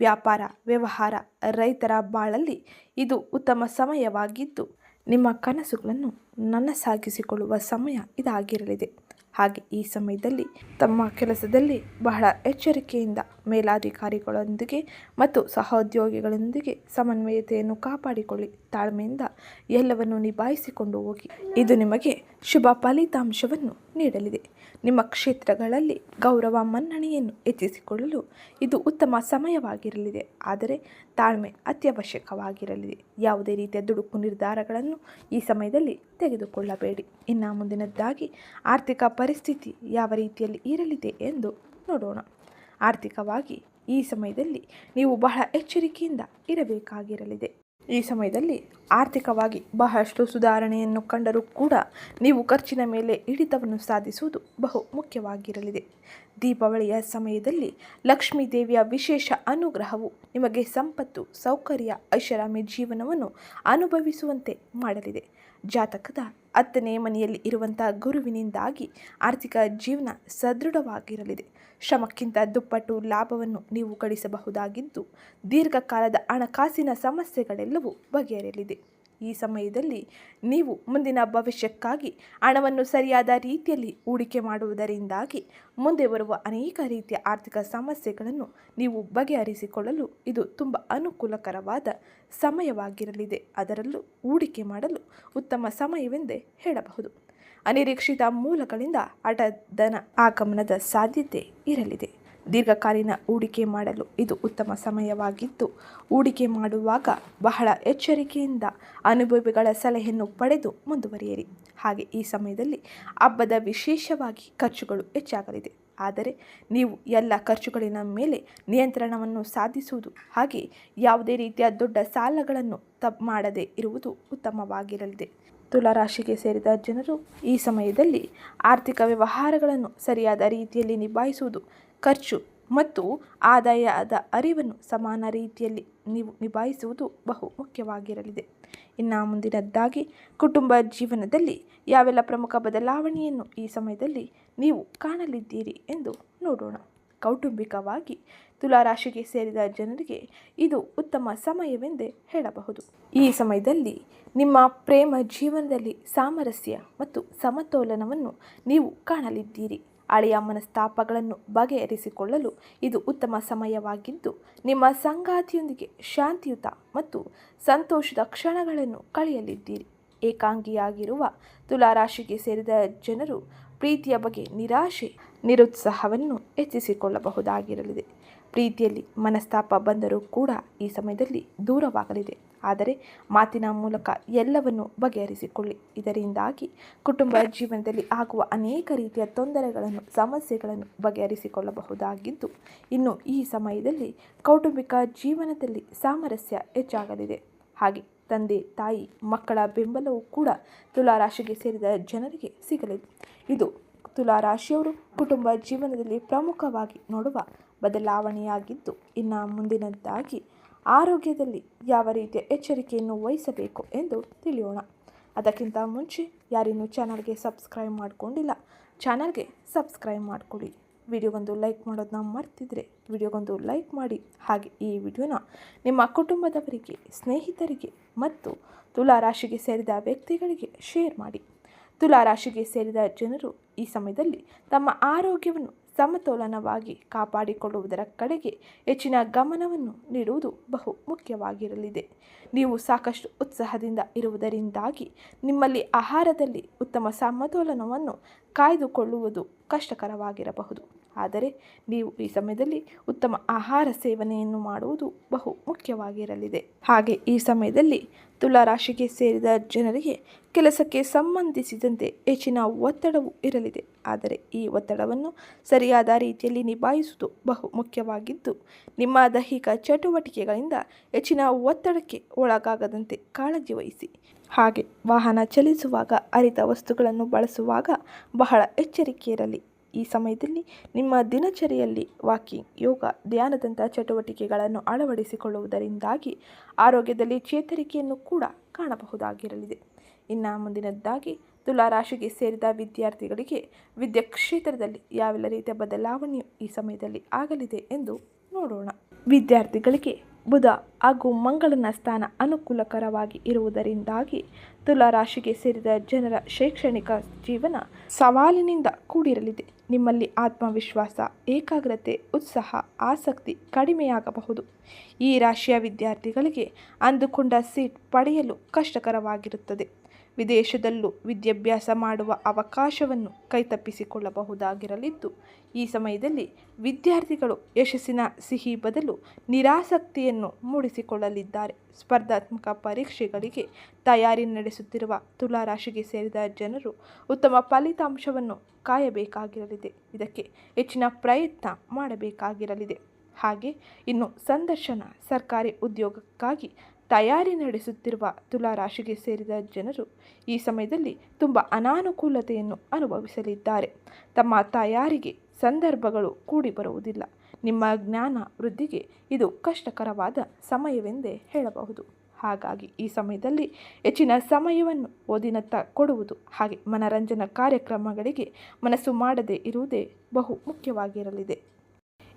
ವ್ಯಾಪಾರ, ವ್ಯವಹಾರ, ರೈತರ ಬಾಳಲ್ಲಿ ಇದು ಉತ್ತಮ ಸಮಯವಾಗಿದ್ದು, ನಿಮ್ಮ ಕನಸುಗಳನ್ನು ನನಸಾಗಿಸಿಕೊಳ್ಳುವ ಸಮಯ ಇದಾಗಿರಲಿದೆ. ಹಾಗೆ ಈ ಸಮಯದಲ್ಲಿ ತಮ್ಮ ಕೆಲಸದಲ್ಲಿ ಬಹಳ ಎಚ್ಚರಿಕೆಯಿಂದ ಮೇಲಾಧಿಕಾರಿಗಳೊಂದಿಗೆ ಮತ್ತು ಸಹೋದ್ಯೋಗಿಗಳೊಂದಿಗೆ ಸಮನ್ವಯತೆಯನ್ನು ಕಾಪಾಡಿಕೊಳ್ಳಿ. ತಾಳ್ಮೆಯಿಂದ ಎಲ್ಲವನ್ನು ನಿಭಾಯಿಸಿಕೊಂಡು ಹೋಗಿ. ಇದು ನಿಮಗೆ ಶುಭ ಫಲಿತಾಂಶವನ್ನು ನೀಡಲಿದೆ. ನಿಮ್ಮ ಕ್ಷೇತ್ರಗಳಲ್ಲಿ ಗೌರವ ಮನ್ನಣೆಯನ್ನು ಹೆಚ್ಚಿಸಿಕೊಳ್ಳಲು ಇದು ಉತ್ತಮ ಸಮಯವಾಗಿರಲಿದೆ. ಆದರೆ ತಾಳ್ಮೆ ಅತ್ಯವಶ್ಯಕವಾಗಿರಲಿದೆ. ಯಾವುದೇ ರೀತಿಯ ದುಡುಕು ನಿರ್ಧಾರಗಳನ್ನು ಈ ಸಮಯದಲ್ಲಿ ತೆಗೆದುಕೊಳ್ಳಬೇಡಿ. ಇನ್ನು ಮುಂದಿನದ್ದಾಗಿ ಆರ್ಥಿಕ ಪರಿಸ್ಥಿತಿ ಯಾವ ರೀತಿಯಲ್ಲಿ ಇರಲಿದೆ ಎಂದು ನೋಡೋಣ. ಆರ್ಥಿಕವಾಗಿ ಈ ಸಮಯದಲ್ಲಿ ನೀವು ಬಹಳ ಎಚ್ಚರಿಕೆಯಿಂದ ಇರಬೇಕಾಗಿರಲಿದೆ. ಈ ಸಮಯದಲ್ಲಿ ಆರ್ಥಿಕವಾಗಿ ಬಹಳಷ್ಟು ಸುಧಾರಣೆಯನ್ನು ಕಂಡರೂ ಕೂಡ ನೀವು ಖರ್ಚಿನ ಮೇಲೆ ಹಿಡಿತವನ್ನು ಸಾಧಿಸುವುದು ಬಹು ಮುಖ್ಯವಾಗಿರಲಿದೆ. ದೀಪಾವಳಿಯ ಸಮಯದಲ್ಲಿ ಲಕ್ಷ್ಮೀ ದೇವಿಯ ವಿಶೇಷ ಅನುಗ್ರಹವು ನಿಮಗೆ ಸಂಪತ್ತು, ಸೌಕರ್ಯ, ಐಷಾರಾಮಿ ಜೀವನವನ್ನು ಅನುಭವಿಸುವಂತೆ ಮಾಡಲಿದೆ. ಜಾತಕದ ಹತ್ತನೇ ಮನೆಯಲ್ಲಿ ಇರುವಂಥ ಗುರುವಿನಿಂದಾಗಿ ಆರ್ಥಿಕ ಜೀವನ ಸದೃಢವಾಗಿರಲಿದೆ. ಶ್ರಮಕ್ಕಿಂತ ದುಪ್ಪಟ್ಟು ಲಾಭವನ್ನು ನೀವು ಗಳಿಸಬಹುದಾಗಿದ್ದು ದೀರ್ಘಕಾಲದ ಹಣಕಾಸಿನ ಸಮಸ್ಯೆಗಳೆಲ್ಲವೂ ಬಗೆಹರಿಯಲಿದೆ. ಈ ಸಮಯದಲ್ಲಿ ನೀವು ಮುಂದಿನ ಭವಿಷ್ಯಕ್ಕಾಗಿ ಹಣವನ್ನು ಸರಿಯಾದ ರೀತಿಯಲ್ಲಿ ಹೂಡಿಕೆ ಮಾಡುವುದರಿಂದಾಗಿ ಮುಂದೆ ಬರುವ ಅನೇಕ ರೀತಿಯ ಆರ್ಥಿಕ ಸಮಸ್ಯೆಗಳನ್ನು ನೀವು ಬಗೆಹರಿಸಿಕೊಳ್ಳಲು ಇದು ತುಂಬ ಅನುಕೂಲಕರವಾದ ಸಮಯವಾಗಿರಲಿದೆ. ಅದರಲ್ಲೂ ಹೂಡಿಕೆ ಮಾಡಲು ಉತ್ತಮ ಸಮಯವೆಂದೇ ಹೇಳಬಹುದು. ಅನಿರೀಕ್ಷಿತ ಮೂಲಗಳಿಂದ ಹಠಧನ ಆಗಮನದ ಸಾಧ್ಯತೆ ಇರಲಿದೆ. ದೀರ್ಘಕಾಲೀನ ಹೂಡಿಕೆ ಮಾಡಲು ಇದು ಉತ್ತಮ ಸಮಯವಾಗಿದ್ದು ಹೂಡಿಕೆ ಮಾಡುವಾಗ ಬಹಳ ಎಚ್ಚರಿಕೆಯಿಂದ ಅನುಭವಿಗಳ ಸಲಹೆಯನ್ನು ಪಡೆದು ಮುಂದುವರಿಯಿರಿ. ಹಾಗೆ ಈ ಸಮಯದಲ್ಲಿ ಹಬ್ಬದ ವಿಶೇಷವಾಗಿ ಖರ್ಚುಗಳು ಹೆಚ್ಚಾಗಲಿದೆ. ಆದರೆ ನೀವು ಎಲ್ಲ ಖರ್ಚುಗಳಿನ ಮೇಲೆ ನಿಯಂತ್ರಣವನ್ನು ಸಾಧಿಸುವುದು ಹಾಗೆ ಯಾವುದೇ ರೀತಿಯ ದೊಡ್ಡ ಸಾಲಗಳನ್ನು ತಪ್ಪು ಮಾಡದೇ ಇರುವುದು ಉತ್ತಮವಾಗಿರಲಿದೆ. ತುಲಾರಾಶಿಗೆ ಸೇರಿದ ಜನರು ಈ ಸಮಯದಲ್ಲಿ ಆರ್ಥಿಕ ವ್ಯವಹಾರಗಳನ್ನು ಸರಿಯಾದ ರೀತಿಯಲ್ಲಿ ನಿಭಾಯಿಸುವುದು ಖರ್ಚು ಮತ್ತು ಆದಾಯದ ಅರಿವನ್ನು ಸಮಾನ ರೀತಿಯಲ್ಲಿ ನೀವು ನಿಭಾಯಿಸುವುದು ಬಹು ಮುಖ್ಯವಾಗಿರಲಿದೆ. ಇನ್ನು ಮುಂದಿನದ್ದಾಗಿ, ಕುಟುಂಬ ಜೀವನದಲ್ಲಿ ಯಾವೆಲ್ಲ ಪ್ರಮುಖ ಬದಲಾವಣೆಯನ್ನು ಈ ಸಮಯದಲ್ಲಿ ನೀವು ಕಾಣಲಿದ್ದೀರಿ ಎಂದು ನೋಡೋಣ. ಕೌಟುಂಬಿಕವಾಗಿ ತುಲಾರಾಶಿಗೆ ಸೇರಿದ ಜನರಿಗೆ ಇದು ಉತ್ತಮ ಸಮಯವೆಂದೇ ಹೇಳಬಹುದು. ಈ ಸಮಯದಲ್ಲಿ ನಿಮ್ಮ ಪ್ರೇಮ ಜೀವನದಲ್ಲಿ ಸಾಮರಸ್ಯ ಮತ್ತು ಸಮತೋಲನವನ್ನು ನೀವು ಕಾಣಲಿದ್ದೀರಿ. ಹಳೆಯ ಮನಸ್ತಾಪಗಳನ್ನು ಬಗೆಹರಿಸಿಕೊಳ್ಳಲು ಇದು ಉತ್ತಮ ಸಮಯವಾಗಿದ್ದು, ನಿಮ್ಮ ಸಂಗಾತಿಯೊಂದಿಗೆ ಶಾಂತಿಯುತ ಮತ್ತು ಸಂತೋಷದ ಕ್ಷಣಗಳನ್ನು ಕಳೆಯಲಿದ್ದೀರಿ. ಏಕಾಂಗಿಯಾಗಿರುವ ತುಲಾರಾಶಿಗೆ ಸೇರಿದ ಜನರು ಪ್ರೀತಿಯ ಬಗ್ಗೆ ನಿರಾಶೆ, ನಿರುತ್ಸಾಹವನ್ನು ಹೆಚ್ಚಿಸಿಕೊಳ್ಳಬಹುದಾಗಿರಲಿದೆ. ಪ್ರೀತಿಯಲ್ಲಿ ಮನಸ್ತಾಪ ಬಂದರೂ ಕೂಡ ಈ ಸಮಯದಲ್ಲಿ ದೂರವಾಗಲಿದೆ. ಆದರೆ ಮಾತಿನ ಮೂಲಕ ಎಲ್ಲವನ್ನು ಬಗೆಹರಿಸಿಕೊಳ್ಳಿ. ಇದರಿಂದಾಗಿ ಕುಟುಂಬ ಜೀವನದಲ್ಲಿ ಆಗುವ ಅನೇಕ ರೀತಿಯ ತೊಂದರೆಗಳನ್ನು, ಸಮಸ್ಯೆಗಳನ್ನು ಬಗೆಹರಿಸಿಕೊಳ್ಳಬಹುದಾಗಿದ್ದು, ಇನ್ನು ಈ ಸಮಯದಲ್ಲಿ ಕೌಟುಂಬಿಕ ಜೀವನದಲ್ಲಿ ಸಾಮರಸ್ಯ ಹೆಚ್ಚಾಗಲಿದೆ. ಹಾಗೆ ತಂದೆ, ತಾಯಿ, ಮಕ್ಕಳ ಬೆಂಬಲವೂ ಕೂಡ ತುಲಾರಾಶಿಗೆ ಸೇರಿದ ಜನರಿಗೆ ಸಿಗಲಿದೆ. ಇದು ತುಲಾರಾಶಿಯವರು ಕುಟುಂಬ ಜೀವನದಲ್ಲಿ ಪ್ರಮುಖವಾಗಿ ನೋಡುವ ಬದಲಾವಣೆಯಾಗಿದ್ದು, ಇನ್ನು ಮುಂದಿನದ್ದಾಗಿ ಆರೋಗ್ಯದಲ್ಲಿ ಯಾವ ರೀತಿಯ ಎಚ್ಚರಿಕೆಯನ್ನು ವಹಿಸಬೇಕು ಎಂದು ತಿಳಿಯೋಣ. ಅದಕ್ಕಿಂತ ಮುಂಚೆ ಯಾರಿನ್ನೂ ಚಾನಲ್ಗೆ ಸಬ್ಸ್ಕ್ರೈಬ್ ಮಾಡಿಕೊಂಡಿಲ್ಲ, ಚಾನಲ್ಗೆ ಸಬ್ಸ್ಕ್ರೈಬ್ ಮಾಡಿಕೊಡಿ. ವಿಡಿಯೋಗೊಂದು ಲೈಕ್ ಮಾಡೋದನ್ನ ಮರ್ತಿದ್ರೆ ವಿಡಿಯೋಗೊಂದು ಲೈಕ್ ಮಾಡಿ. ಹಾಗೆ ಈ ವಿಡಿಯೋನ ನಿಮ್ಮ ಕುಟುಂಬದವರಿಗೆ, ಸ್ನೇಹಿತರಿಗೆ ಮತ್ತು ತುಲಾರಾಶಿಗೆ ಸೇರಿದ ವ್ಯಕ್ತಿಗಳಿಗೆ ಶೇರ್ ಮಾಡಿ. ತುಲಾರಾಶಿಗೆ ಸೇರಿದ ಜನರು ಈ ಸಮಯದಲ್ಲಿ ತಮ್ಮ ಆರೋಗ್ಯವನ್ನು ಸಮತೋಲನವಾಗಿ ಕಾಪಾಡಿಕೊಳ್ಳುವುದರ ಕಡೆಗೆ ಹೆಚ್ಚಿನ ಗಮನವನ್ನು ನೀಡುವುದು ಬಹು ಮುಖ್ಯವಾಗಿರಲಿದೆ. ನೀವು ಸಾಕಷ್ಟು ಉತ್ಸಾಹದಿಂದ ಇರುವುದರಿಂದಾಗಿ ನಿಮ್ಮಲ್ಲಿ ಆಹಾರದಲ್ಲಿ ಉತ್ತಮ ಸಮತೋಲನವನ್ನು ಕಾಯ್ದುಕೊಳ್ಳುವುದು ಕಷ್ಟಕರವಾಗಿರಬಹುದು. ಆದರೆ ನೀವು ಈ ಸಮಯದಲ್ಲಿ ಉತ್ತಮ ಆಹಾರ ಸೇವನೆಯನ್ನು ಮಾಡುವುದು ಬಹು ಮುಖ್ಯವಾಗಿರಲಿದೆ. ಹಾಗೆ ಈ ಸಮಯದಲ್ಲಿ ತುಲಾರಾಶಿಗೆ ಸೇರಿದ ಜನರಿಗೆ ಕೆಲಸಕ್ಕೆ ಸಂಬಂಧಿಸಿದಂತೆ ಹೆಚ್ಚಿನ ಒತ್ತಡವು ಇರಲಿದೆ. ಆದರೆ ಈ ಒತ್ತಡವನ್ನು ಸರಿಯಾದ ರೀತಿಯಲ್ಲಿ ನಿಭಾಯಿಸುವುದು ಬಹು ಮುಖ್ಯವಾಗಿದ್ದು, ನಿಮ್ಮ ದೈಹಿಕ ಚಟುವಟಿಕೆಗಳಿಂದ ಹೆಚ್ಚಿನ ಒತ್ತಡಕ್ಕೆ ಒಳಗಾಗದಂತೆ ಕಾಳಜಿ ವಹಿಸಿ. ಹಾಗೆ ವಾಹನ ಚಲಿಸುವಾಗ ಅರಿತ ವಸ್ತುಗಳನ್ನು ಬಳಸುವಾಗ ಬಹಳ ಎಚ್ಚರಿಕೆ ಇರಲಿ ಈ ಸಮಯದಲ್ಲಿ ನಿಮ್ಮ ದಿನಚರಿಯಲ್ಲಿ ವಾಕಿಂಗ್, ಯೋಗ, ಧ್ಯಾನದಂತಹ ಚಟುವಟಿಕೆಗಳನ್ನು ಅಳವಡಿಸಿಕೊಳ್ಳುವುದರಿಂದಾಗಿ ಆರೋಗ್ಯದಲ್ಲಿ ಚೇತರಿಕೆಯನ್ನು ಕೂಡ ಕಾಣಬಹುದಾಗಿರಲಿದೆ. ಇನ್ನು ಮುಂದಿನದ್ದಾಗಿ, ತುಲಾರಾಶಿಗೆ ಸೇರಿದ ವಿದ್ಯಾರ್ಥಿಗಳಿಗೆ ವಿದ್ಯಾ ಕ್ಷೇತ್ರದಲ್ಲಿ ಯಾವೆಲ್ಲ ರೀತಿಯ ಬದಲಾವಣೆಯು ಈ ಸಮಯದಲ್ಲಿ ಆಗಲಿದೆ ಎಂದು ನೋಡೋಣ. ವಿದ್ಯಾರ್ಥಿಗಳಿಗೆ ಬುಧ ಹಾಗೂ ಮಂಗಳನ ಸ್ಥಾನ ಅನುಕೂಲಕರವಾಗಿ ಇರುವುದರಿಂದಾಗಿ ತುಲಾರಾಶಿಗೆ ಸೇರಿದ ಜನರ ಶೈಕ್ಷಣಿಕ ಜೀವನ ಸವಾಲಿನಿಂದ ಕೂಡಿರಲಿದೆ. ನಿಮ್ಮಲ್ಲಿ ಆತ್ಮವಿಶ್ವಾಸ ಏಕಾಗ್ರತೆ ಉತ್ಸಾಹ ಆಸಕ್ತಿ ಕಡಿಮೆಯಾಗಬಹುದು. ಈ ರಾಶಿಯ ವಿದ್ಯಾರ್ಥಿಗಳಿಗೆ ಅಂದುಕೊಂಡ ಸೀಟ್ ಪಡೆಯಲು ಕಷ್ಟಕರವಾಗಿರುತ್ತದೆ. ವಿದೇಶದಲ್ಲೂ ವಿದ್ಯಾಭ್ಯಾಸ ಮಾಡುವ ಅವಕಾಶವನ್ನು ಕೈತಪ್ಪಿಸಿಕೊಳ್ಳಬಹುದಾಗಿರಲಿದ್ದು, ಈ ಸಮಯದಲ್ಲಿ ವಿದ್ಯಾರ್ಥಿಗಳು ಯಶಸ್ಸಿನ ಸಿಹಿ ಬದಲು ನಿರಾಸಕ್ತಿಯನ್ನು ಮೂಡಿಸಿಕೊಳ್ಳಲಿದ್ದಾರೆ. ಸ್ಪರ್ಧಾತ್ಮಕ ಪರೀಕ್ಷೆಗಳಿಗೆ ತಯಾರಿ ನಡೆಸುತ್ತಿರುವ ತುಲಾರಾಶಿಗೆ ಸೇರಿದ ಜನರು ಉತ್ತಮ ಫಲಿತಾಂಶವನ್ನು ಕಾಯಬೇಕಾಗಿರಲಿದೆ. ಇದಕ್ಕೆ ಹೆಚ್ಚಿನ ಪ್ರಯತ್ನ ಮಾಡಬೇಕಾಗಿರಲಿದೆ. ಹಾಗೆ ಇನ್ನು ಸಂದರ್ಶನ ಸರ್ಕಾರಿ ಉದ್ಯೋಗಕ್ಕಾಗಿ ತಯಾರಿ ನಡೆಸುತ್ತಿರುವ ತುಲಾರಾಶಿಗೆ ಸೇರಿದ ಜನರು ಈ ಸಮಯದಲ್ಲಿ ತುಂಬ ಅನಾನುಕೂಲತೆಯನ್ನು ಅನುಭವಿಸಲಿದ್ದಾರೆ. ತಮ್ಮ ತಯಾರಿಗೆ ಸಂದರ್ಭಗಳು ಕೂಡಿ ಬರುವುದಿಲ್ಲ. ನಿಮ್ಮ ಜ್ಞಾನ ವೃದ್ಧಿಗೆ ಇದು ಕಷ್ಟಕರವಾದ ಸಮಯವೆಂದೇ ಹೇಳಬಹುದು. ಹಾಗಾಗಿ ಈ ಸಮಯದಲ್ಲಿ ಹೆಚ್ಚಿನ ಸಮಯವನ್ನು ಓದಿನತ್ತ ಕೊಡುವುದು ಹಾಗೆ ಮನರಂಜನಾ ಕಾರ್ಯಕ್ರಮಗಳಿಗೆ ಮನಸ್ಸು ಮಾಡದೇ ಇರುವುದೇ ಬಹು ಮುಖ್ಯವಾಗಿರಲಿದೆ.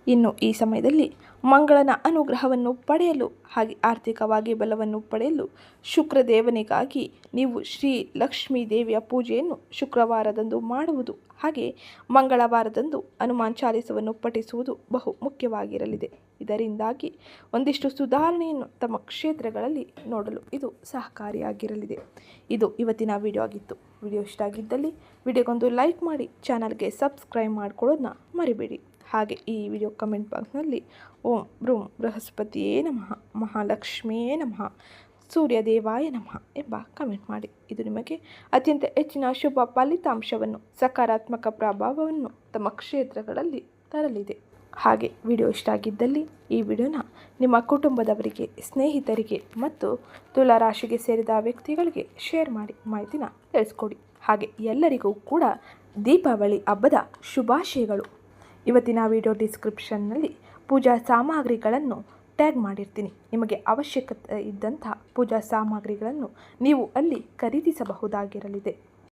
ಇನ್ನು ಈ ಸಮಯದಲ್ಲಿ ಮಂಗಳನ ಅನುಗ್ರಹವನ್ನು ಪಡೆಯಲು ಹಾಗೆ ಆರ್ಥಿಕವಾಗಿ ಬಲವನ್ನು ಪಡೆಯಲು ಶುಕ್ರದೇವನಿಗಾಗಿ ನೀವು ಶ್ರೀ ಲಕ್ಷ್ಮೀ ದೇವಿಯ ಪೂಜೆಯನ್ನು ಶುಕ್ರವಾರದಂದು ಮಾಡುವುದು. ಹಾಗೆ ಮಂಗಳವಾರದಂದು ಹನುಮಾನ್ ಚಾಲಿಸವನ್ನು ಪಠಿಸುವುದು ಬಹು ಮುಖ್ಯವಾಗಿರಲಿದೆ. ಇದರಿಂದಾಗಿ ಒಂದಿಷ್ಟು ಸುಧಾರಣೆಯನ್ನು ತಮ್ಮ ಕ್ಷೇತ್ರಗಳಲ್ಲಿ ನೋಡಲು ಇದು ಸಹಕಾರಿಯಾಗಿರಲಿದೆ. ಇದು ಇವತ್ತಿನ ವಿಡಿಯೋ ಆಗಿತ್ತು. ವಿಡಿಯೋ ಇಷ್ಟ ಆಗಿದ್ದಲ್ಲಿ ವಿಡಿಯೋಗೊಂದು ಲೈಕ್ ಮಾಡಿ ಚಾನಲ್ಗೆ ಸಬ್ಸ್ಕ್ರೈಬ್ ಮಾಡಿಕೊಳ್ಳೋದನ್ನ ಮರಿಬೇಡಿ. ಹಾಗೆ ಈ ವಿಡಿಯೋ ಕಮೆಂಟ್ ಬಾಕ್ಸ್ನಲ್ಲಿ ಓಂ ಬ್ರೂಂ ಬೃಹಸ್ಪತಿಯೇ ನಮಃ, ಮಹಾಲಕ್ಷ್ಮಿಯೇ ನಮಃ, ಸೂರ್ಯದೇವಾಯ ನಮಃ ಎಂಬ ಕಮೆಂಟ್ ಮಾಡಿ. ಇದು ನಿಮಗೆ ಅತ್ಯಂತ ಹೆಚ್ಚಿನ ಶುಭ ಫಲಿತಾಂಶವನ್ನು, ಸಕಾರಾತ್ಮಕ ಪ್ರಭಾವವನ್ನು ತಮ್ಮ ಕ್ಷೇತ್ರಗಳಲ್ಲಿ ತರಲಿದೆ. ಹಾಗೆ ವಿಡಿಯೋ ಇಷ್ಟ ಆಗಿದ್ದಲ್ಲಿ ಈ ವಿಡಿಯೋನ ನಿಮ್ಮ ಕುಟುಂಬದವರಿಗೆ, ಸ್ನೇಹಿತರಿಗೆ ಮತ್ತು ತುಲಾರಾಶಿಗೆ ಸೇರಿದ ವ್ಯಕ್ತಿಗಳಿಗೆ ಶೇರ್ ಮಾಡಿ, ಮಾಹಿತಿನ ತಿಳಿಸ್ಕೊಡಿ. ಹಾಗೆ ಎಲ್ಲರಿಗೂ ಕೂಡ ದೀಪಾವಳಿ ಹಬ್ಬದ ಶುಭಾಶಯಗಳು. ಇವತ್ತಿನ ವಿಡಿಯೋ ಡಿಸ್ಕ್ರಿಪ್ಷನ್ನಲ್ಲಿ ಪೂಜಾ ಸಾಮಗ್ರಿಗಳನ್ನು ಟ್ಯಾಗ್ ಮಾಡಿರ್ತೀನಿ. ನಿಮಗೆ ಅವಶ್ಯಕತೆ ಇದ್ದಂಥ ಪೂಜಾ ಸಾಮಗ್ರಿಗಳನ್ನು ನೀವು ಅಲ್ಲಿ ಖರೀದಿಸಬಹುದಾಗಿರಲಿದೆ.